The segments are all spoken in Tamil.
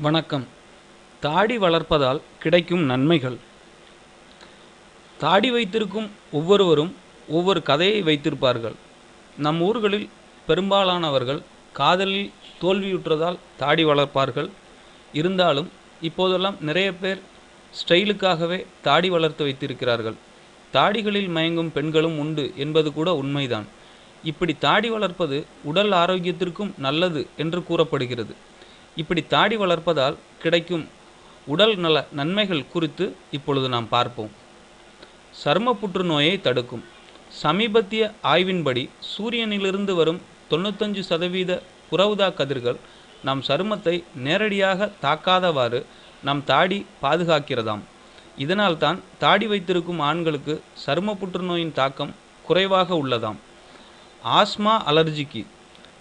வணக்கம். தாடி வளர்ப்பதால் கிடைக்கும் நன்மைகள். தாடி வைத்திருக்கும் ஒவ்வொருவரும் ஒவ்வொரு கதையை வைத்திருப்பார்கள். நம் ஊர்களில் பெரும்பாலானவர்கள் காதலில் தோல்வியுற்றதால் தாடி வளர்ப்பார்கள். இருந்தாலும் இப்போதெல்லாம் நிறைய பேர் ஸ்டைலுக்காகவே தாடி வளர்த்து வைத்திருக்கிறார்கள். தாடிகளில் மயங்கும் பெண்களும் உண்டு என்பது கூட உண்மைதான். இப்படி தாடி வளர்ப்பது உடல் ஆரோக்கியத்திற்கும் நல்லது என்று கூறப்படுகிறது. இப்படி தாடி வளர்ப்பதால் கிடைக்கும் உடல் நல நன்மைகள் குறித்து இப்பொழுது நாம் பார்ப்போம். சர்ம புற்றுநோயை தடுக்கும். சமீபத்திய ஆய்வின்படி சூரியனிலிருந்து வரும் தொண்ணூத்தஞ்சு சதவீத புறவுதா கதிர்கள் நம் சருமத்தை நேரடியாக தாக்காதவாறு நம் தாடி பாதுகாக்கிறதாம். இதனால்தான் தாடி வைத்திருக்கும் ஆண்களுக்கு சரும புற்றுநோயின் தாக்கம் குறைவாக உள்ளதாம். ஆஸ்மா அலர்ஜிக்கு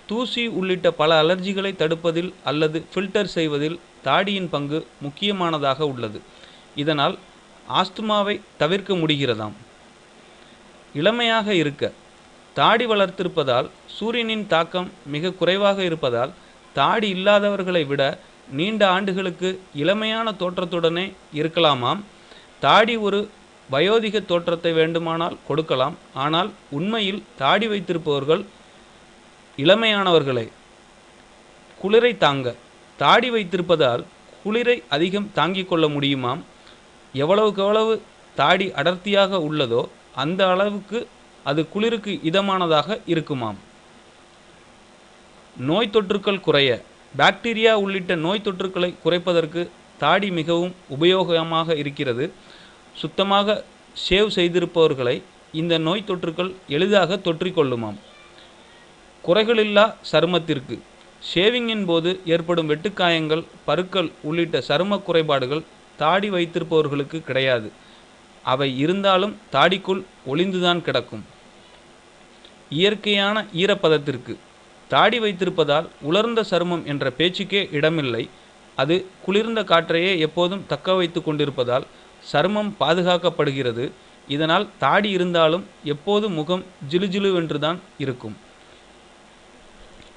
தூசி உள்ளிட்ட பல அலர்ஜிகளை தடுப்பதில் அல்லது ஃபில்டர் செய்வதில் தாடியின் பங்கு முக்கியமானதாக உள்ளது. இதனால் ஆஸ்துமாவை தவிர்க்க முடிகிறதாம். இளமையாக இருக்க தாடி வளர்த்திருப்பதால் சூரியனின் தாக்கம் மிக குறைவாக இருப்பதால் தாடி இல்லாதவர்களை விட நீண்ட ஆண்டுகளுக்கு இளமையான தோற்றத்துடனே இருக்கலாமாம். தாடி ஒரு வயோதிக தோற்றத்தை வேண்டுமானால் கொடுக்கலாம். ஆனால் உண்மையில் தாடி வைத்திருப்பவர்கள் இளமையானவர்களே குளிரை தாங்க தாடி வைத்திருப்பதால் குளிரை அதிகம் தாங்கிக் கொள்ள முடியுமாம்? எவ்வளவுக்கு எவ்வளவு தாடி அடர்த்தியாக உள்ளதோ அந்த அளவுக்கு அது குளிருக்கு இதமானதாக இருக்குமாம். நோய் தொற்றுக்கள் குறைய பாக்டீரியா உள்ளிட்ட நோய் தொற்றுக்களை குறைப்பதற்கு தாடி மிகவும் உபயோகமாக இருக்கிறது. சுத்தமாக ஷேவ் செய்திருப்பவர்களை இந்த நோய் தொற்றுக்கள் எளிதாக தொற்றிக்கொள்ளுமாம் குறைகளில்லா சருமத்திற்கு. ஷேவிங்கின் போது ஏற்படும் வெட்டுக்காயங்கள் பருக்கள் உள்ளிட்ட சரும குறைபாடுகள் தாடி வைத்திருப்பவர்களுக்கு கிடையாது. அவை இருந்தாலும் தாடிக்குள் ஒளிந்துதான் கிடக்கும். இயற்கையான ஈரப்பதத்திற்கு. தாடி வைத்திருப்பதால் உலர்ந்த சருமம் என்ற பேச்சுக்கே இடமில்லை. அது குளிர்ந்த காற்றையே எப்போதும் தக்க வைத்து கொண்டிருப்பதால் சருமம் பாதுகாக்கப்படுகிறது. இதனால் தாடி இருந்தாலும் எப்போதும் முகம் ஜிலுஜிலுவென்றுதான் இருக்கும்.